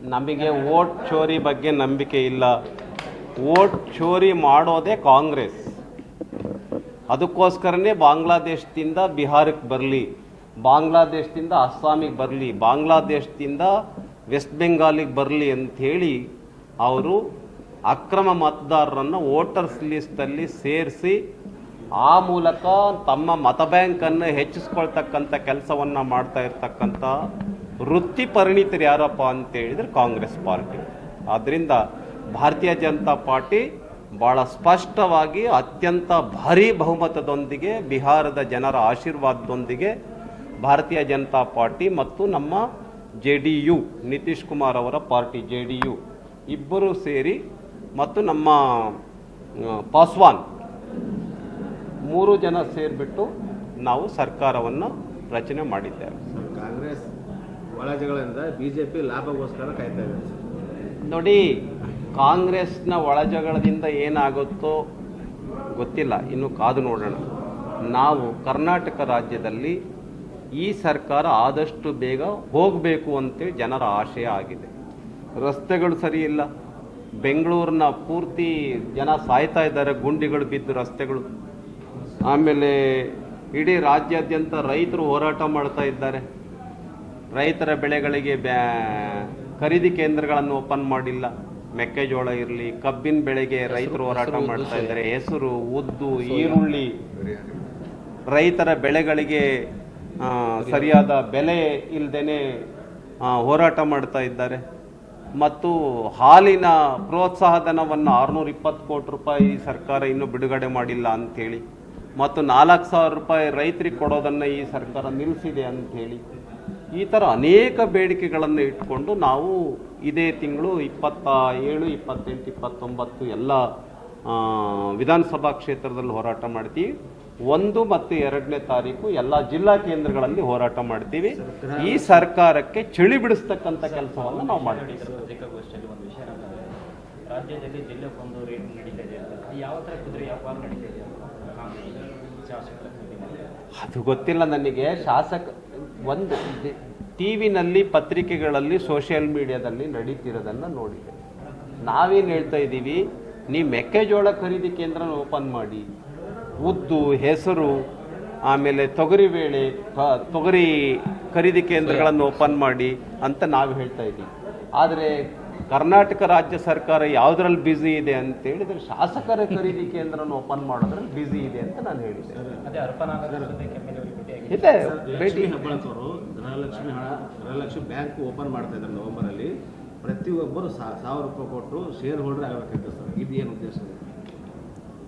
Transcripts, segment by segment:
ನಮಗೆ ವೋಟ್ ಚೋರಿ ಬಗ್ಗೆ ನಂಬಿಕೆ ಇಲ್ಲ. ವೋಟ್ ಚೋರಿ ಮಾಡೋದೇ ಕಾಂಗ್ರೆಸ್. ಅದಕ್ಕೋಸ್ಕರನೇ ಬಾಂಗ್ಲಾದೇಶದಿಂದ ಬಿಹಾರಕ್ಕೆ ಬರಲಿ, ಬಾಂಗ್ಲಾದೇಶದಿಂದ ಅಸ್ಸಾಮಿಗೆ ಬರಲಿ, ಬಾಂಗ್ಲಾದೇಶದಿಂದ ವೆಸ್ಟ್ ಬೆಂಗಾಲಿಗೆ ಬರಲಿ ಅಂಥೇಳಿ ಅವರು ಅಕ್ರಮ ಮತದಾರರನ್ನು ವೋಟರ್ಸ್ ಲಿಸ್ಟಲ್ಲಿ ಸೇರಿಸಿ, ಆ ಮೂಲಕ ತಮ್ಮ ಮತ ಬ್ಯಾಂಕನ್ನು ಹೆಚ್ಚಿಸ್ಕೊಳ್ತಕ್ಕಂಥ ಕೆಲಸವನ್ನು ಮಾಡ್ತಾ ಇರ್ತಕ್ಕಂಥ ವೃತ್ತಿ ಪರಿಣಿತರು ಯಾರಪ್ಪ ಅಂತ ಹೇಳಿದ್ರೆ ಕಾಂಗ್ರೆಸ್ ಪಾರ್ಟಿ. ಆದ್ದರಿಂದ ಭಾರತೀಯ ಜನತಾ ಪಾರ್ಟಿ ಭಾಳ ಸ್ಪಷ್ಟವಾಗಿ ಅತ್ಯಂತ ಭಾರೀ ಬಹುಮತದೊಂದಿಗೆ, ಬಿಹಾರದ ಜನರ ಆಶೀರ್ವಾದದೊಂದಿಗೆ ಭಾರತೀಯ ಜನತಾ ಪಾರ್ಟಿ ಮತ್ತು ನಮ್ಮ J D U, Nitish Kumar ಅವರ ಪಾರ್ಟಿ ಜೆ ಡಿ ಯು ಇಬ್ಬರು ಸೇರಿ ಮತ್ತು ನಮ್ಮ ಪಾಸ್ವಾನ್ ಮೂರು ಜನ ಸೇರಿಬಿಟ್ಟು ನಾವು ಸರ್ಕಾರವನ್ನು ರಚನೆ ಮಾಡಿದ್ದೇವೆ. ಒಳಜಗಳಿಂದ ಬಿಜೆಪಿ ಲಾಭಗೋಸ್ಕರ ಕಾಯ್ತಾ ಇದೆ. ನೋಡಿ, ಕಾಂಗ್ರೆಸ್ನ ಒಳಜಗಳದಿಂದ ಏನಾಗುತ್ತೋ ಗೊತ್ತಿಲ್ಲ. ಇನ್ನು ಕಾದು ನೋಡೋಣ. ನಾವು ಕರ್ನಾಟಕ ರಾಜ್ಯದಲ್ಲಿ ಈ ಸರ್ಕಾರ ಆದಷ್ಟು ಬೇಗ ಹೋಗಬೇಕು ಅಂತೇಳಿ ಜನರ ಆಶಯ ಆಗಿದೆ. ರಸ್ತೆಗಳು ಸರಿ ಇಲ್ಲ. ಬೆಂಗಳೂರಿನ ಪೂರ್ತಿ ಜನ ಸಾಯ್ತಾ ಇದ್ದಾರೆ, ಗುಂಡಿಗಳು ಬಿದ್ದು ರಸ್ತೆಗಳು. ಆಮೇಲೆ ಇಡೀ ರಾಜ್ಯಾದ್ಯಂತ ರೈತರು ಹೋರಾಟ ಮಾಡ್ತಾ ಇದ್ದಾರೆ. ರೈತರ ಬೆಳೆಗಳಿಗೆ ಬ್ಯಾ ಖರೀದಿ ಕೇಂದ್ರಗಳನ್ನು ಓಪನ್ ಮಾಡಿಲ್ಲ. ಮೆಕ್ಕೆಜೋಳ ಇರಲಿ ಕಬ್ಬಿನ ಬೆಳೆಗೆ ರೈತರು ಹೋರಾಟ ಮಾಡ್ತಾ ಇದ್ದಾರೆ. ಹೆಸರು ಉದ್ದು ಈರುಳ್ಳಿ. ರೈತರ ಬೆಳೆಗಳಿಗೆ ಸರಿಯಾದ ಬೆಲೆ ಇಲ್ಲದೇನೆ ಹೋರಾಟ ಮಾಡ್ತಾ ಇದ್ದಾರೆ. ಮತ್ತು ಹಾಲಿನ ಪ್ರೋತ್ಸಾಹಧನವನ್ನು ಆರುನೂರ ಇಪ್ಪತ್ತು ಕೋಟಿ ರೂಪಾಯಿ ಸರ್ಕಾರ ಇನ್ನೂ ಬಿಡುಗಡೆ ಮಾಡಿಲ್ಲ ಅಂಥೇಳಿ. ಮತ್ತು ನಾಲ್ಕು ಸಾವಿರ ರೂಪಾಯಿ ರೈತರಿಗೆ ಕೊಡೋದನ್ನು ಈ ಸರ್ಕಾರ ನಿಲ್ಲಿಸಿದೆ ಅಂಥೇಳಿ. ಈ ಥರ ಅನೇಕ ಬೇಡಿಕೆಗಳನ್ನು ಇಟ್ಕೊಂಡು ನಾವು ಇದೇ ತಿಂಗಳು ಇಪ್ಪತ್ತ ಏಳು ಇಪ್ಪತ್ತೆಂಟು ಇಪ್ಪತ್ತೊಂಬತ್ತು ಎಲ್ಲ ವಿಧಾನಸಭಾ ಕ್ಷೇತ್ರದಲ್ಲಿ ಹೋರಾಟ ಮಾಡ್ತೀವಿ. ಒಂದು ಮತ್ತು ಎರಡನೇ ತಾರೀಕು ಎಲ್ಲ ಜಿಲ್ಲಾ ಕೇಂದ್ರಗಳಲ್ಲಿ ಹೋರಾಟ ಮಾಡ್ತೀವಿ. ಈ ಸರ್ಕಾರಕ್ಕೆ ಚಳಿ ಬಿಡಿಸ್ತಕ್ಕಂಥ ಕೆಲಸವನ್ನು ನಾವು ಮಾಡ್ತೀವಿ. ಒಂದು ರೇಟ್ ನಡೀತಾ ಇದೆ ಯಾವ ಥರ ಕುದುರೆ ವ್ಯಾಪಾರ ನಡೀತಾ ಇದೆ ಅದು ಗೊತ್ತಿಲ್ಲ ನನಗೆ. ಶಾಸಕ ಒಂದು ಟಿ ವಿನಲ್ಲಿ ಪತ್ರಿಕೆಗಳಲ್ಲಿ ಸೋಷಿಯಲ್ ಮೀಡಿಯಾದಲ್ಲಿ ನಡೀತಿರೋದನ್ನು ನೋಡಿದೆ. ನಾವೇನು ಹೇಳ್ತಾ ಇದ್ದೀವಿ? ನೀವು ಮೆಕ್ಕೆಜೋಳ ಖರೀದಿ ಕೇಂದ್ರನ ಓಪನ್ ಮಾಡಿ, ಉದ್ದು, ಹೆಸರು, ಆಮೇಲೆ ತೊಗರಿ ಬೇಳೆ ತೊಗರಿ ಖರೀದಿ ಕೇಂದ್ರಗಳನ್ನು ಓಪನ್ ಮಾಡಿ ಅಂತ ನಾವು ಹೇಳ್ತಾ ಇದ್ದೀವಿ. ಆದರೆ ಕರ್ನಾಟಕ ರಾಜ್ಯ ಸರ್ಕಾರ ಯಾವುದ್ರಲ್ಲಿ ಬ್ಯುಸಿ ಇದೆ ಅಂತ ಹೇಳಿದ್ರೆ ಶಾಸಕರ ಖರೀದಿ ಕೇಂದ್ರನ ಓಪನ್ ಮಾಡೋದ್ರಲ್ಲಿ ಬ್ಯುಸಿ ಇದೆ ಅಂತ ನಾನು ಹೇಳಿದ್ದೆ ಲಕ್ಷ್ಮೀ ಭೇಟಿ ಹೆಬ್ಬಾಳಕರು ಧನಲಕ್ಷ್ಮಿ ಹಣ ಗೃಹಲಕ್ಷ್ಮಿ ಬ್ಯಾಂಕ್ ಓಪನ್ ಮಾಡ್ತಾ ಇದ್ದಾರೆ ನವೆಂಬರಲ್ಲಿ. ಪ್ರತಿಯೊಬ್ಬರು ಸಾವಿರ ರೂಪಾಯಿ ಕೊಟ್ಟು ಶೇರ್ ಹೋಲ್ಡರ್ ಆಗಬೇಕಂತ ಸರ್. ಇದು ಏನು ಉದ್ದೇಶ?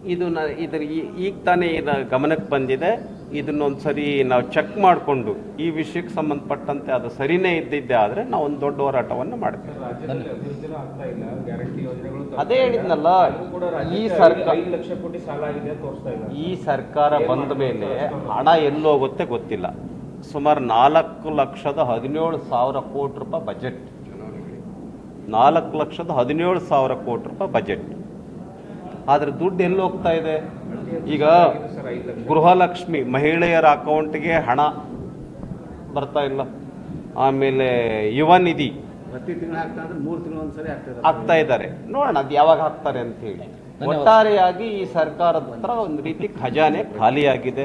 ಇದು ನ ಇದ್ರ ಈ- ಈಗ ತಾನೇ ಇದು ಗಮನಕ್ಕೆ ಬಂದಿದೆ. ಇದನ್ನೊಂದು ಸರಿ ನಾವು ಚೆಕ್ ಮಾಡಿಕೊಂಡು ಈ ವಿಷಯಕ್ಕೆ ಸಂಬಂಧಪಟ್ಟಂತೆ ಅದು ಸರಿನೇ ಇದ್ದಿದ್ದೆ ಆದರೆ ನಾವು ಒಂದು ದೊಡ್ಡ ಹೋರಾಟವನ್ನು ಮಾಡ್ತೇವೆ. ಅದೇ ಹೇಳಿದ್ನಲ್ಲ ಈ ಸರ್ಕಾರ ಐದು ಲಕ್ಷ ಕೋಟಿ ಸಾಲ ಆಗಿದೆ ತೋರಿಸ್ತಾ ಇಲ್ಲ. ಈ ಸರ್ಕಾರ ಬಂದ ಮೇಲೆ ಹಣ ಎಲ್ಲೋಗುತ್ತೆ ಗೊತ್ತಿಲ್ಲ. ಸುಮಾರು ನಾಲ್ಕು ಲಕ್ಷದ ಹದಿನೇಳು ಸಾವಿರ ಕೋಟಿ ರೂಪಾಯಿ ಬಜೆಟ್. ನಾಲ್ಕು ಲಕ್ಷದ ಹದಿನೇಳು ಸಾವಿರ ಕೋಟಿ ರೂಪಾಯಿ ಬಜೆಟ್. ಆದರೆ ದುಡ್ಡು ಎಲ್ಲಿ ಹೋಗ್ತಾ ಇದೆ? ಈಗ ಗೃಹಲಕ್ಷ್ಮಿ ಮಹಿಳೆಯರ ಅಕೌಂಟ್ಗೆ ಹಣ ಬರ್ತಾ ಇಲ್ಲ. ಆಮೇಲೆ ಯುವ ನಿಧಿ ಪ್ರತಿ ತಿಂಗಳು ಆಗ್ತಾ ಅಂದ್ರೆ ಮೂರು ತಿಂಗಳು ಒಂದ್ಸರಿ ಆಗ್ತಾ ಇದೆ ಇದ್ದಾರೆ. ನೋಡೋಣ ಅದು ಯಾವಾಗ ಹಾಕ್ತಾರೆ ಅಂತ ಹೇಳಿ. ಒಟ್ಟಾರೆಯಾಗಿ ಈ ಸರ್ಕಾರದ ಹತ್ರ ಒಂದು ರೀತಿ ಖಜಾನೆ ಖಾಲಿಯಾಗಿದೆ.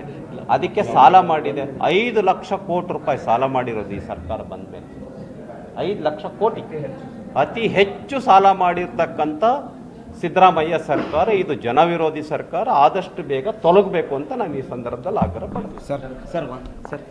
ಅದಕ್ಕೆ ಸಾಲ ಮಾಡಿದೆ. ಐದು ಲಕ್ಷ ಕೋಟಿ ರೂಪಾಯಿ ಸಾಲ ಮಾಡಿರೋದು ಈ ಸರ್ಕಾರ ಬಂದ ಮೇಲೆ ಐದು ಲಕ್ಷ ಕೋಟಿ. ಅತಿ ಹೆಚ್ಚು ಸಾಲ ಮಾಡಿರ್ತಕ್ಕಂಥ ಸಿದ್ದರಾಮಯ್ಯ ಸರ್ಕಾರ ಇದು ಜನವಿರೋಧಿ ಸರ್ಕಾರ ಆದಷ್ಟು ಬೇಗ ತೊಲಗಬೇಕು ಅಂತ ನಾನು ಈ ಸಂದರ್ಭದಲ್ಲಿ ಆಗ್ರಹ ಪಡ್ತೀನಿ. Sir sir sir